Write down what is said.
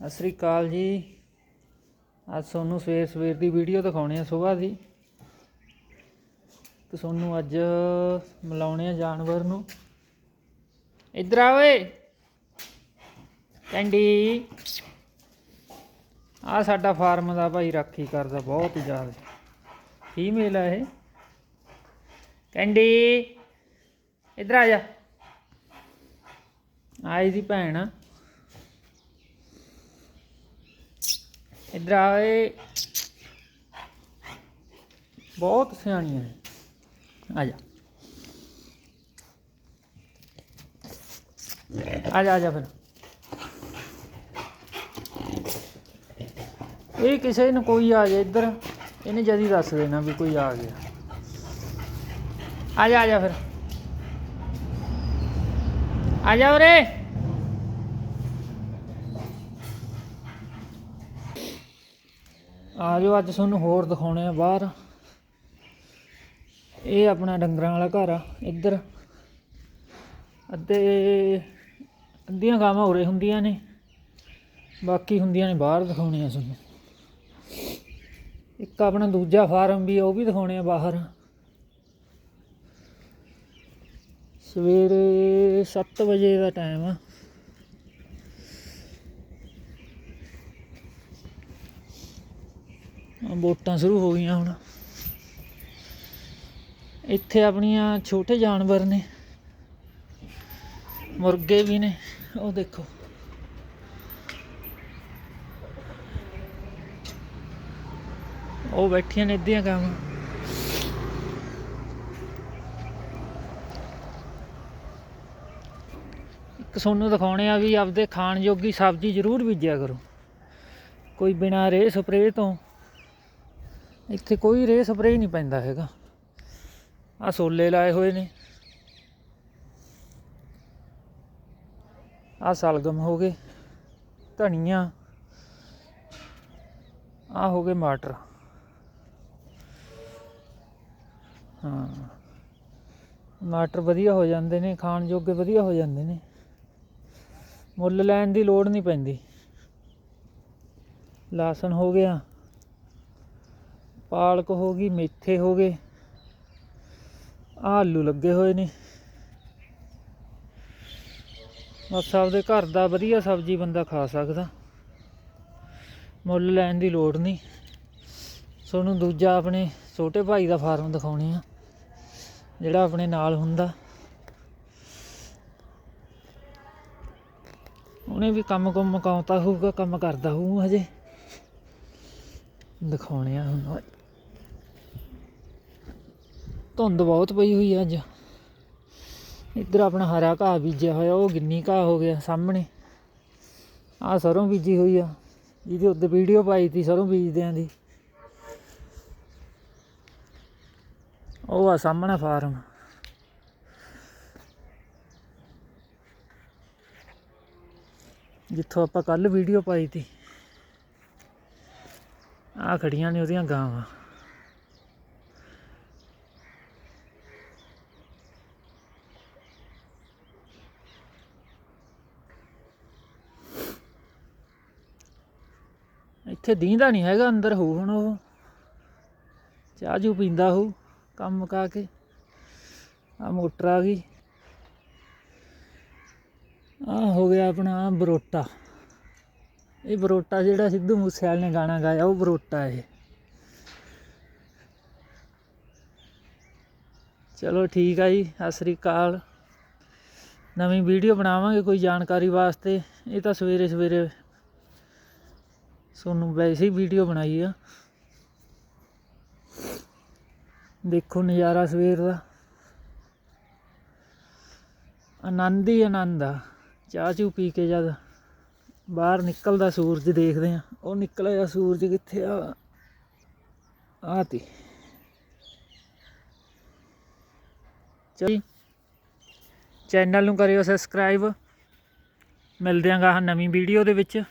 ਸਤਿ ਸ੍ਰੀ ਅਕਾਲ ਜੀ। ਅੱਜ ਤੁਹਾਨੂੰ ਸਵੇਰ ਸਵੇਰ ਦੀ ਵੀਡੀਓ ਦਿਖਾਉਣੀ ਆ ਸਵੇਰ ਦੀ। ਤੇ ਤੁਹਾਨੂੰ ਅੱਜ ਮਿਲਾਉਣੇ ਆ ਜਾਨਵਰ ਨੂੰ। ਇੱਧਰ ਆ ਓਏ। ਕੈਂਡੀ। ਆ ਸਾਡਾ ਫਾਰਮ ਦਾ ਭਾਈ ਰਾਖੀ ਕਰਦਾ ਬਹੁਤ ਹੀ ਜ਼ਿਆਦਾ। ਫੀਮੇਲ ਆ ਇਹ? ਕੈਂਡੀ। ਇੱਧਰ ਆ ਜਾ। ਆ ਇਹਦੀ ਭੈਣ ਆ। ਇੱਧਰ ਆ ਬਹੁਤ ਸਿਆਣੀਆਂ ਨੇ। ਆ ਜਾ। ਆ ਜਾ ਆ ਜਾ ਫਿਰ। ਇਹ ਕਿਸੇ ਨੂੰ ਕੋਈ ਆ ਜਾ ਇੱਧਰ। ਇਹਨੇ ਜਦੀ ਦੱਸ ਦੇਣਾ ਵੀ ਕੋਈ ਆ ਗਿਆ। ਆ ਜਾ ਆ ਜਾ ਫਿਰ। ਆ ਜਾ ਉਰੇ। ਆ ਜਾਓ ਅੱਜ ਤੁਹਾਨੂੰ ਹੋਰ ਦਿਖਾਉਣੇ ਆ ਬਾਹਰ। ਇਹ ਆਪਣਾ ਡੰਗਰਾਂ ਵਾਲਾ ਘਰ ਆ, ਇੱਧਰ। ਅੱਧੇ ਅੱਧੀਆਂ ਗਾਵਾਂ ਉਰੇ ਹੁੰਦੀਆਂ ਨੇ, ਬਾਕੀ ਹੁੰਦੀਆਂ ਨੇ ਬਾਹਰ ਦਿਖਾਉਣੇ ਆ ਤੁਹਾਨੂੰ। ਇੱਕ ਆਪਣਾ ਦੂਜਾ ਫਾਰਮ ਵੀ ਉਹ ਵੀ ਦਿਖਾਉਣੇ ਆ ਬਾਹਰ। ਸਵੇਰੇ 7 ਵਜੇ ਦਾ ਟਾਈਮ ਆ। ਵੋਟਾਂ ਸ਼ੁਰੂ ਹੋ ਗਈਆਂ ਹੁਣ। ਇੱਥੇ ਆਪਣੀਆਂ ਛੋਟੇ ਜਾਨਵਰ ਨੇ, ਮੁਰਗੇ ਵੀ ਨੇ, ਉਹ ਦੇਖੋ। ਉਹ ਬੈਠੀਆਂ ਨੇ ਇੱਦੀਆਂ ਕੰਮ। ਇੱਕ ਤੁਹਾਨੂੰ ਦਿਖਾਉਣੇ ਆ ਵੀ ਆਪਦੇ ਖਾਣ ਜੋਗੀ ਸਬਜ਼ੀ ਜ਼ਰੂਰ ਬੀਜਿਆ ਕਰੋ। ਕੋਈ ਬਿਨਾਂ ਰੇ ਸਪਰੇਅ ਤੋਂ ਇੱਥੇ ਕੋਈ ਰੇ ਸਪਰੇ ਨਹੀਂ ਪੈਂਦਾ ਹੈਗਾ। ਆ ਸੋਲੇ ਲਾਏ ਹੋਏ ਨੇ। ਆ ਸਲਗਮ ਹੋ ਗਏ। ਧਨੀਆ। ਆ ਹੋ ਗਏ ਮਟਰ। ਹਾਂ। ਮਟਰ ਵਧੀਆ ਹੋ ਜਾਂਦੇ ਨੇ, ਖਾਣ ਜੋਗੇ ਵਧੀਆ ਹੋ ਜਾਂਦੇ ਨੇ। ਮੁੱਲ ਲੈਣ ਦੀ ਲੋੜ ਨਹੀਂ ਪੈਂਦੀ। ਲਾਸਣ ਹੋ ਗਿਆ। ਪਾਲਕ ਹੋ ਗਈ, ਮੇਥੇ ਹੋ ਗਏ। ਆਲੂ ਲੱਗੇ ਹੋਏ ਨੇ। ਬਸ ਆਪਦੇ ਘਰ ਦਾ ਵਧੀਆ ਸਬਜ਼ੀ ਬੰਦਾ ਖਾ ਸਕਦਾ। ਮੁੱਲ ਲੈਣ ਦੀ ਲੋੜ ਨਹੀਂ। ਤੁਹਾਨੂੰ ਦੂਜਾ ਆਪਣੇ ਛੋਟੇ ਭਾਈ ਦਾ ਫਾਰਮ ਦਿਖਾਉਣੇ ਆ, ਜਿਹੜਾ ਆਪਣੇ ਨਾਲ ਹੁੰਦਾ। ਉਹਨੇ ਵੀ ਕੰਮ ਕੁੰਮ ਮਕਾਉਂਦਾ ਹੋਊਗਾ, ਕੰਮ ਕਰਦਾ ਹੋਊ ਹਜੇ। ਦਿਖਾਉਣੇ ਆ ਹੁਣ। ਧੁੰਦ ਬਹੁਤ ਪਈ ਹੋਈ ਆ ਅੱਜ। ਇੱਧਰ ਆਪਣਾ ਹਰਾ ਘਾਹ ਬੀਜਿਆ ਹੋਇਆ, ਉਹ ਗਿੰਨੀ ਘਾਹ ਹੋ ਗਿਆ ਸਾਹਮਣੇ। ਆ ਸਰੋਂ ਬੀਜੀ ਹੋਈ ਆ, ਜਿਹਦੀ ਉੱਤੇ ਵੀਡੀਓ ਪਾਈ ਤੀ ਸਰੋਂ ਬੀਜਦਿਆਂ ਦੀ। ਉਹ ਆ ਸਾਹਮਣੇ ਫਾਰਮ। ਜਿੱਥੋਂ ਆਪਾਂ ਕੱਲ ਵੀਡੀਓ ਪਾਈ ਤੀ। ਆ ਖੜੀਆਂ ਨੇ ਉਹਦੀਆਂ ਗਾਵਾਂ। ਇੱਥੇ ਦੀਂਦਾ ਨਹੀਂ ਹੈਗਾ, ਅੰਦਰ ਹੋਊ ਹੁਣ ਉਹ। ਚਾਹ ਜੂ ਪੀਂਦਾ ਹੋਊ, ਕੰਮ ਮੁਕਾ ਕੇ। ਆ ਮੋਟਰ ਆ ਗਈ। ਆ ਹੋ ਗਿਆ ਆਪਣਾ ਬਰੋਟਾ। ਇਹ ਬਰੋਟਾ ਜਿਹੜਾ ਸਿੱਧੂ ਮੂਸੇਵਾਲ ਨੇ ਗਾਣਾ ਗਾਇਆ, ਉਹ ਬਰੋਟਾ ਇਹ। ਚਲੋ ਠੀਕ ਆ ਜੀ, ਸਤਿ ਸ੍ਰੀ ਅਕਾਲ। ਨਵੀਂ ਵੀਡੀਓ ਬਣਾਵਾਂਗੇ ਕੋਈ ਜਾਣਕਾਰੀ ਵਾਸਤੇ। ਇਹ ਤਾਂ ਸਵੇਰੇ ਸਵੇਰੇ ਤੁਹਾਨੂੰ ਵੈਸੇ ਹੀ ਵੀਡੀਓ ਬਣਾਈ ਆ। ਦੇਖੋ ਨਜ਼ਾਰਾ ਸਵੇਰ ਦਾ। ਆਨੰਦ ਹੀ ਆਨੰਦ ਆ। ਚਾਹ ਚੂ ਪੀ ਕੇ ਜਦ ਬਾਹਰ ਨਿਕਲਦਾ ਸੂਰਜ ਦੇਖਦੇ ਆ। ਉਹ ਨਿਕਲਿਆ ਸੂਰਜ ਕਿੱਥੇ ਆ? ਆ ਤੀ। ਚਲ ਚੈਨਲ ਨੂੰ ਕਰਿਓ ਸਬਸਕ੍ਰਾਈਬ। ਮਿਲਦੇ ਆਂ ਗਾ ਨਵੀਂ ਵੀਡੀਓ ਦੇ ਵਿੱਚ।